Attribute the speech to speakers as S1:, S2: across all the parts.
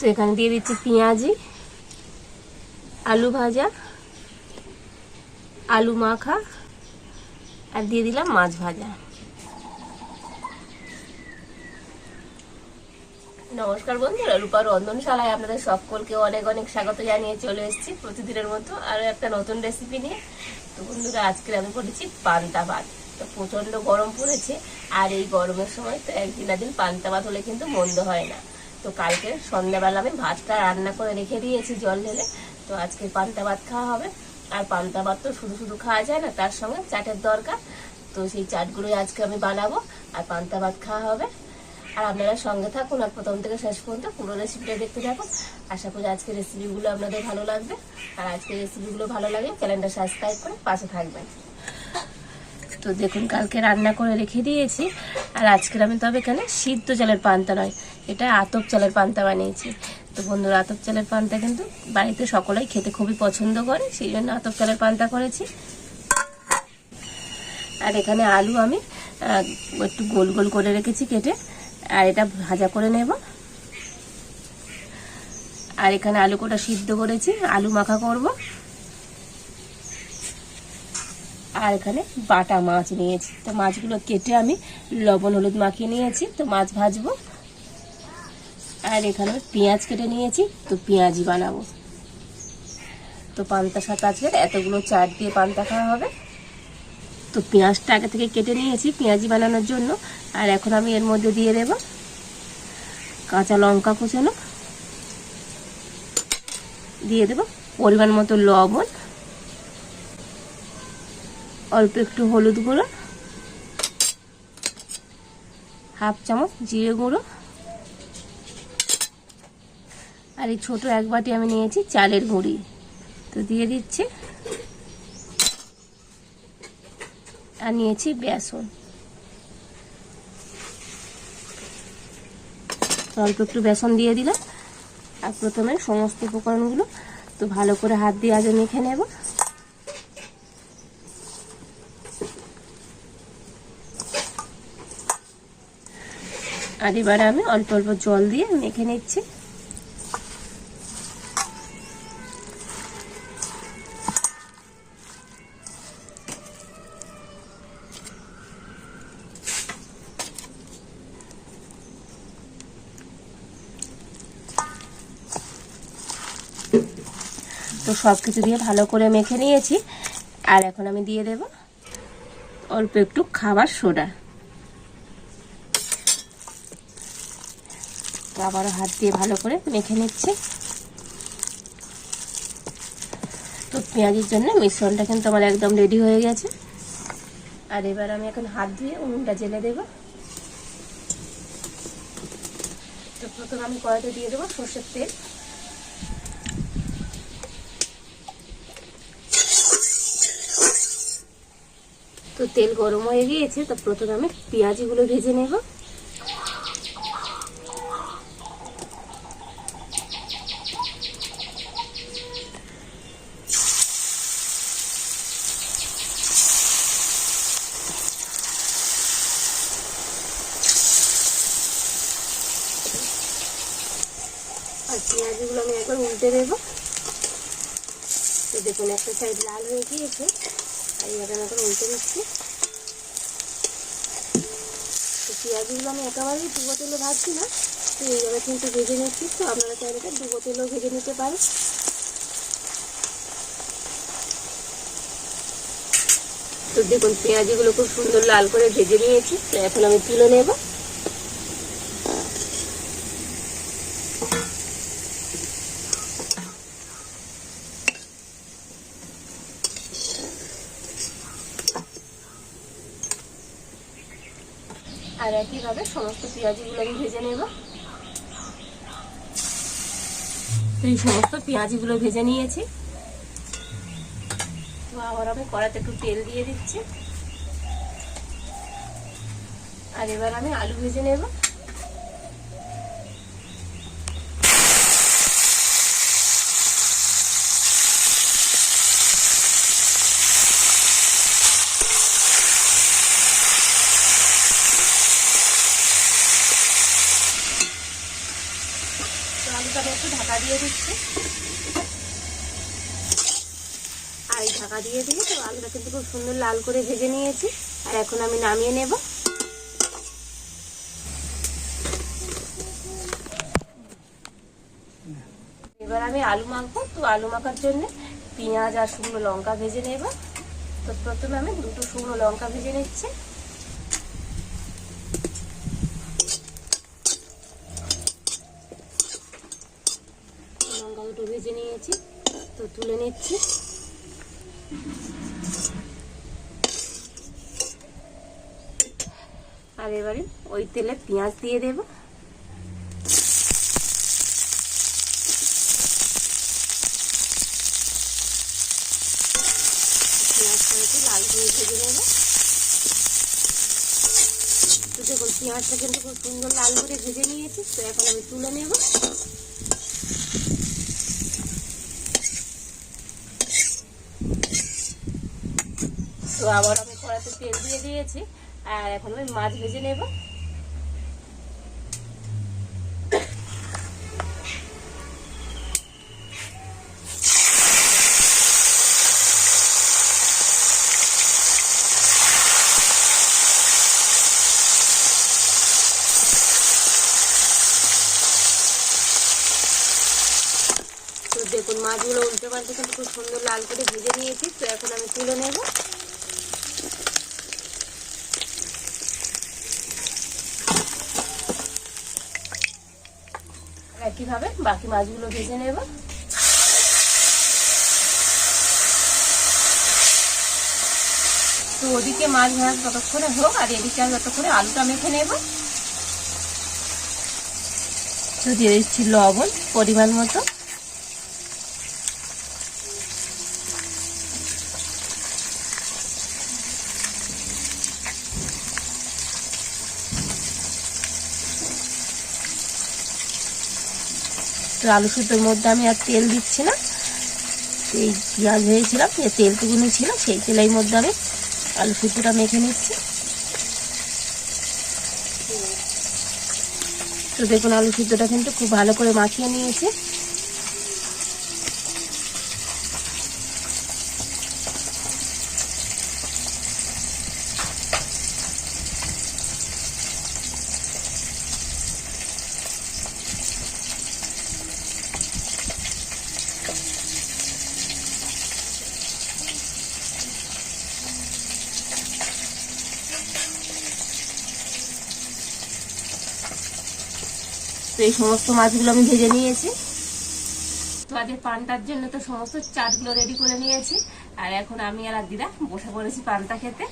S1: তো এখানে দিয়ে দিচ্ছি পেঁয়াজি, আলু ভাজা, আলু মাখা, আর দিয়ে দিলাম মাছ ভাজা। নমস্কার বন্ধুরা রূপার রন্ধনশালায় আপনাদের সকলকে অনেক অনেক স্বাগত জানিয়ে চলে এসেছি প্রতিদিনের মতো আরও একটা নতুন রেসিপি নিয়ে। তো বন্ধুরা আজকে আমি করেছি পান্তা ভাত। তো প্রচণ্ড গরম পড়েছে, আর এই গরমের সময় তো একদিন একদিন পান্তা ভাত হলে কিন্তু মন্দ হয় না। তো কালকে সন্ধ্যাবেলা আমি ভাতটা রান্না করে রেখে দিয়েছি জল ঢেলে। তো আজকে পান্তা ভাত খাওয়া হবে। আর পান্তা ভাত তো শুধু শুধু খাওয়া যায় না, তার সঙ্গে চাটের দরকার। তো সেই চাটগুলোই আজকে আমি বানাবো, আর পান্তা ভাত খাওয়া হবে। আর আপনারা সঙ্গে থাকুন, আর প্রথম থেকে শেষ পর্যন্ত পুরো রেসিপিটা দেখতে থাকুন। আশা করি আজকের রেসিপিগুলো আপনাদের ভালো লাগবে। আর আজকের রেসিপিগুলো ভালো লাগে চ্যানেলটা সাবস্ক্রাইব করে পাশে থাকবেন। তো দেখুন, কালকে রান্না করে রেখে দিয়েছি। আর আজকের আমি তবে এখানে সিদ্ধ চালের পান্তা নয়, এটা আতপ চালের পান্তা বানিয়েছি। তো বন্ধুরা, আতপ চালের পান্তা কিন্তু বাড়িতে সকলেই খেতে খুবই পছন্দ করে, সেই জন্য আতপ চালের পান্তা করেছি। আর এখানে আলু আমি একটু গোল গোল করে রেখেছি কেটে, আর এটা ভাজা করে নেব। আর এখানে আলু কোটা সিদ্ধ করেছি, আলু মাখা করব। আর এখানে বাটা মাছ নিয়েছি। তো মাছগুলো কেটে আমি লবণ, হলুদ মাখিয়ে নিয়েছি। তো মাছ ভাজবো। আর এখানে পেঁয়াজ কেটে নিয়েছি। তো পেঁয়াজি বানাবো। তো পান্তা সাথে আজকে এতগুলো চাট দিয়ে পান্তা খাওয়া হবে। তো পেঁয়াজটা আগে থেকে কেটে নিয়েছি পেঁয়াজি বানানোর জন্য। আর এখন আমি এর মধ্যে দিয়ে দেব কাঁচা লঙ্কা কুচানো। দিয়ে দেব পরিমাণ মতো লবণ। অল্প একটু হলুদ গুঁড়ো, হাফ চামচ জিরে গুঁড়ো, আর এই ছোটো এক বাটি আমি নিয়েছি চালের গুঁড়ি। তো দিয়ে দিচ্ছি। আর নিয়েছি বেসন। অল্প একটু বেসন দিয়ে দিলাম। আর প্রথমে সমস্ত উপকরণগুলো তো ভালো করে হাত দিয়ে আগে মেখে নেব। আর এবারে আমি অল্প অল্প জল দিয়ে মেখে নিচ্ছি। তো সব কিছু দিয়ে ভালো করে মেখে নিয়েছি। আর এখন আমি দিয়ে দেব অল্প একটু খাবার সোডা। আবারও হাত দিয়ে ভালো করে মেখে নিচ্ছে। তো পেঁয়াজের জন্য মিশ্রণটা কিন্তু আমার একদম রেডি হয়ে গেছে। আর এবার আমি এখন হাত ধুয়ে উনুনটা জেলে দেব। তো প্রথমে আমি কড়াইতে দিয়ে দেবো সর্ষের তেল। তো তেল গরম হয়ে গিয়েছে, তো প্রথমে আমি পেঁয়াজিগুলো ভেজে নেব আর পেঁয়াজিগুলো উল্টে দেবো তো দেখুন, একটা সাইড লাল হয়ে গিয়েছে। আর এইভাবে এখন উল্টে দিচ্ছি তো পেঁয়াজগুলো আমি একেবারেই ডুবো তেলে ভাজছি না। তো এইভাবে কিন্তু ভেজে নিচ্ছি। তো আপনারা চাইলে ডুবো তেলেও ভেজে নিতে পারেন। তো দেখুন, পেঁয়াজিগুলো খুব সুন্দর লাল করে ভেজে নিয়েছি। তো এখন আমি তুলে নেব। আর একইভাবে সমস্ত পেঁয়াজিগুলো আমি ভেজে নেব। এই সমস্ত পেঁয়াজিগুলো ভেজে নিয়েছি। তো আবার আমি কড়াতে একটু তেল দিয়ে দিচ্ছি। আর এবার আমি আলু ভেজে নেব তো আলুটা বেশ একটু ঢাকা দিয়ে দিচ্ছি। আর ঢাকা দিয়ে দিয়ে তো আলুটা কিন্তু খুব সুন্দর লাল করে ভেজে নিয়েছি। আর এখন আমি নামিয়ে নেব। এবার আমি আলু মাখবো। তো আলু মাখার জন্য পেঁয়াজ আর শুকনো লঙ্কা ভেজে নেব। তো প্রথমে আমি দুটো শুকনো লঙ্কা ভেজে নিচ্ছি লঙ্কা দুটো ভেজে নিয়েছি, তো তুলে নিচ্ছি। আর এবারে ওই তেলে পেঁয়াজ দিয়ে দেব। পেঁয়াজটা লাল ভেজে পেঁয়াজটা কিন্তু খুব সুন্দর লাল করে ভেজে নিয়েছি, তো এখন আমি তুলে নেব। তো আবার আমি কড়াতে তেল দিয়ে দিয়েছি, আর এখন আমি মাছ ভেজে নেব। দেখুন, মাছগুলো উল্টে পাল্টে কিন্তু খুব সুন্দর লাল করে ভেজে নিয়েছি, তো এখন আমি তুলে নেব। একইভাবে বাকি মাছগুলো ভেজে নেব। তো ওদিকে মাছ ভাজ যতক্ষণে হোক, আর এদিকে আমি ততক্ষণে আলুটা মেখে নেব। তো দিয়ে দিচ্ছি লবণ পরিমাণ মতো। তো আলু সুতোর মধ্যে আমি আর তেল দিচ্ছি না। এই পেঁয়াজ ভেজেছিলাম, যে তেলটুকুনি ছিল সেই তেলের মধ্যে আমি আলু সুতোটা মেখে নিচ্ছি। তো দেখুন, আলু সুতোটা কিন্তু খুব ভালো করে মাখিয়ে নিয়েছে। তো এই সমস্ত মাছগুলো আমি ভেজে নিয়েছি। তো আজকে পান্তার জন্য তো সমস্ত চাটগুলো রেডি করে নিয়েছি। আর এখন আমি আর দিদা বসে পড়েছি পান্তা খেতে।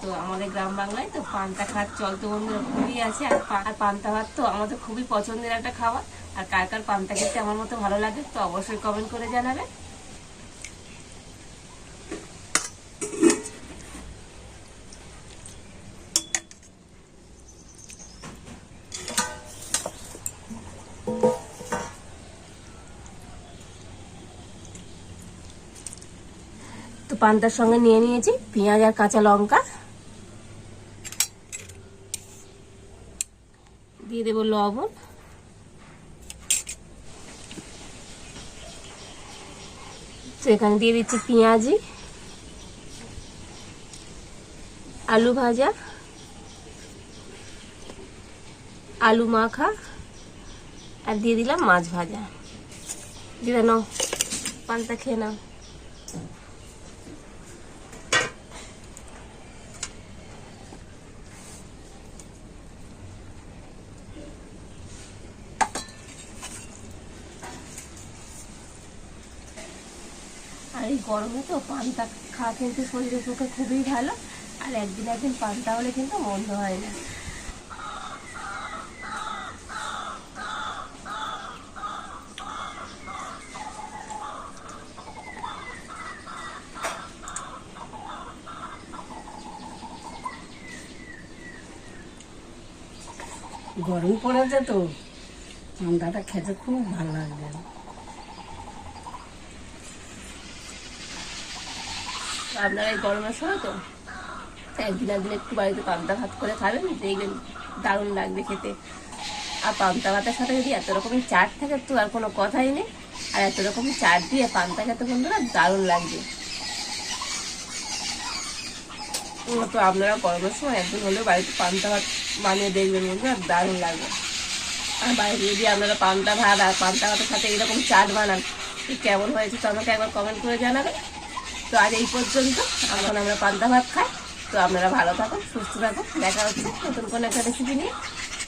S1: তো আমাদের গ্রাম বাংলায় তো পান্তা খাওয়ার চল তো বন্ধুরা খুবই আছে। আর পান্তা ভাত তো আমাদের খুবই পছন্দের একটা খাবার। আর কার কার পান্তা খেতে আমার মতো ভালো লাগে তো অবশ্যই কমেন্ট করে জানাবে। পান্তার সঙ্গে নিয়ে নিয়েছি, পেঁয়াজ আর কাঁচা লঙ্কা। দিয়ে দেবো লবণ। তো এখানে দিয়ে দিচ্ছি পেঁয়াজি, আলু ভাজা, আলু মাখা, আর দিয়ে দিলাম মাছ ভাজা। দিয়ে নাও, পান্তা খেয়ে নাও। এই গরমে তো পান্তা খাওয়া কিন্তু শরীরের পক্ষে খুবই ভালো। আর একদিন একদিন পান্তা হলে কিন্তু মন্দ হয় না।
S2: গরম পড়েছে তো ঠান্ডাটা খেতে খুব ভালো লাগবে
S1: আপনারা এই গরমের সময় তো একদিন একদিন একটু বাড়িতে পান্তা ভাত করে খাবেন, দেখবেন দারুণ লাগবে খেতে। আর পান্তা ভাতের সাথে যদি এত রকমের চাট থাকে, তো আর কোনো কথাই নেই। আর এত রকমের চাট দিয়ে পান্তা খেতে বন্ধুরা দারুণ লাগবে। তো আপনারা গরমের সময় একদিন হলেও বাড়িতে পান্তা ভাত বানিয়ে দেখবেন বন্ধুরা, দারুণ লাগবে। আর বাইরে যদি আপনারা পান্তা ভাত আর পান্তা ভাতের সাথে এরকম চাট বানান কেমন হয়েছে তো আমাকে একবার কমেন্ট করে জানাবেন। তো আজ এই পর্যন্ত। এখন আমরা পান্তা ভাত খাই। তো আপনারা ভালো থাকুন, সুস্থ থাকুন। দেখা হচ্ছে নতুন কোনো একটা রেসিপি নিয়ে।